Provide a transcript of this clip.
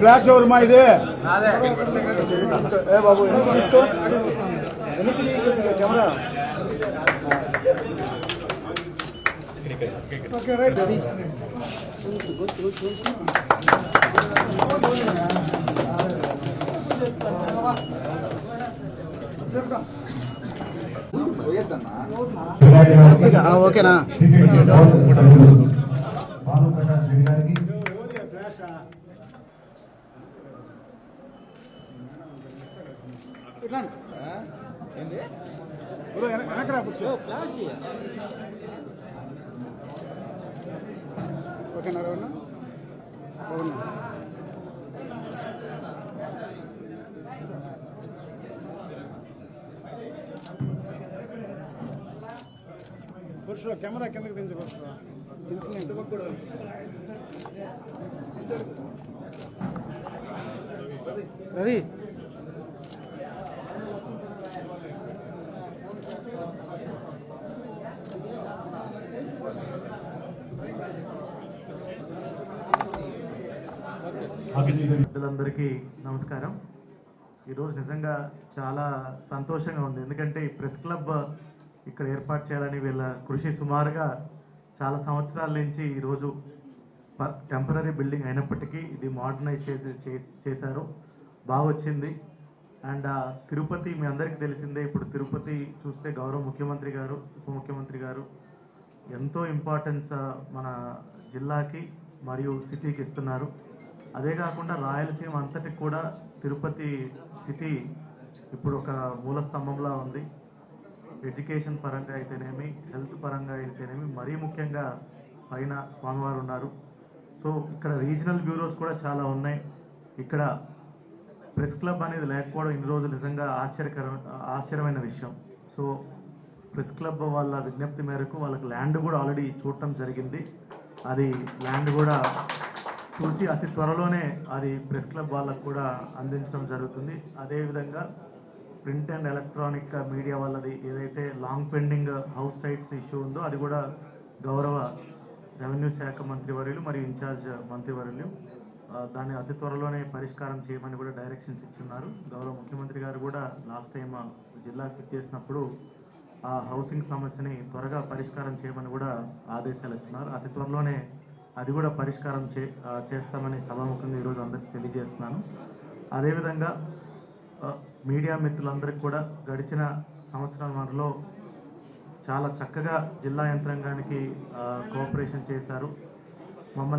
Flash over మా ఇది? ఏ బాబు వెనక్కి తీసుకో కెమెరా? Okay right. ఓకేనా? భాను ప్రకాష్ రెడ్డి గారికి. ఓకేనా రవణ రవణ పురుషులు కెమెరా కిందకి దించు రవి. అందరికీ నమస్కారం. ఈరోజు నిజంగా చాలా సంతోషంగా ఉంది. ఎందుకంటే ఈ ప్రెస్ క్లబ్ ఇక్కడ ఏర్పాటు చేయాలని వీళ్ళ కృషి సుమారుగా చాలా సంవత్సరాల నుంచి ఈరోజు టెంపరీ బిల్డింగ్ అయినప్పటికీ ఇది మోడర్నైజ్ చేసి చే- చేశారు. బాగా వచ్చింది. అండ్ ఆ తిరుపతి మీ అందరికీ తెలిసిందే. ఇప్పుడు తిరుపతి చూస్తే గౌరవ ముఖ్యమంత్రి గారు ఉప ముఖ్యమంత్రి గారు ఎంతో ఇంపార్టెన్స్ మన జిల్లాకి మరియు సిటీకి ఇస్తున్నారు. అదే కాకుండా రాయలసీమ అంతటికి కూడా తిరుపతి సిటీ ఇప్పుడు ఒక మూల స్తంభంలా ఉంది. ఎడ్యుకేషన్ పరంగా అయితేనేమి హెల్త్ పరంగా అయితేనేమి మరీ ముఖ్యంగా పైన స్వామివారు ఉన్నారు. సో ఇక్కడ రీజనల్ బ్యూరోస్ కూడా చాలా ఉన్నాయి. ఇక్కడ ప్రెస్ క్లబ్ అనేది లేకపోవడం ఇన్ని రోజులు నిజంగా ఆశ్చర్యకర ఆశ్చర్యమైన విషయం. సో ప్రెస్ క్లబ్ వాళ్ళ విజ్ఞప్తి మేరకు వాళ్ళకి ల్యాండ్ కూడా ఆల్రెడీ చూడటం జరిగింది. అది ల్యాండ్ కూడా చూసి అతి త్వరలోనే అది ప్రెస్ క్లబ్ వాళ్ళకు కూడా అందించడం జరుగుతుంది. అదేవిధంగా ప్రింట్ అండ్ ఎలక్ట్రానిక్ మీడియా వాళ్ళది ఏదైతే long pending house sites issue ఉందో అది కూడా గౌరవ రెవెన్యూ శాఖ మంత్రివర్యులు మరియు ఇన్ఛార్జ్ మంత్రివర్యులు ఆ, దాన్ని అతి త్వరలోనే పరిష్కారం చేయమని కూడా డైరెక్షన్స్ ఇచ్చున్నారు. గౌరవ ముఖ్యమంత్రి గారు కూడా లాస్ట్ టైం జిల్లాకి చేసినప్పుడు ఆ హౌసింగ్ సమస్యని త్వరగా పరిష్కారం చేయమని కూడా ఆదేశాలు ఇస్తున్నారు. అతి త్వరలోనే అది కూడా పరిష్కారం చే చేస్తామని సభాముఖంగా ఈరోజు అందరికీ తెలియజేస్తున్నాను. అదేవిధంగా మీడియా మిత్రులందరికీ కూడా గడిచిన సంవత్సరాలలో చాలా చక్కగా జిల్లా యంత్రాంగానికి కోఆపరేషన్ చేశారు. మమ్మల్ని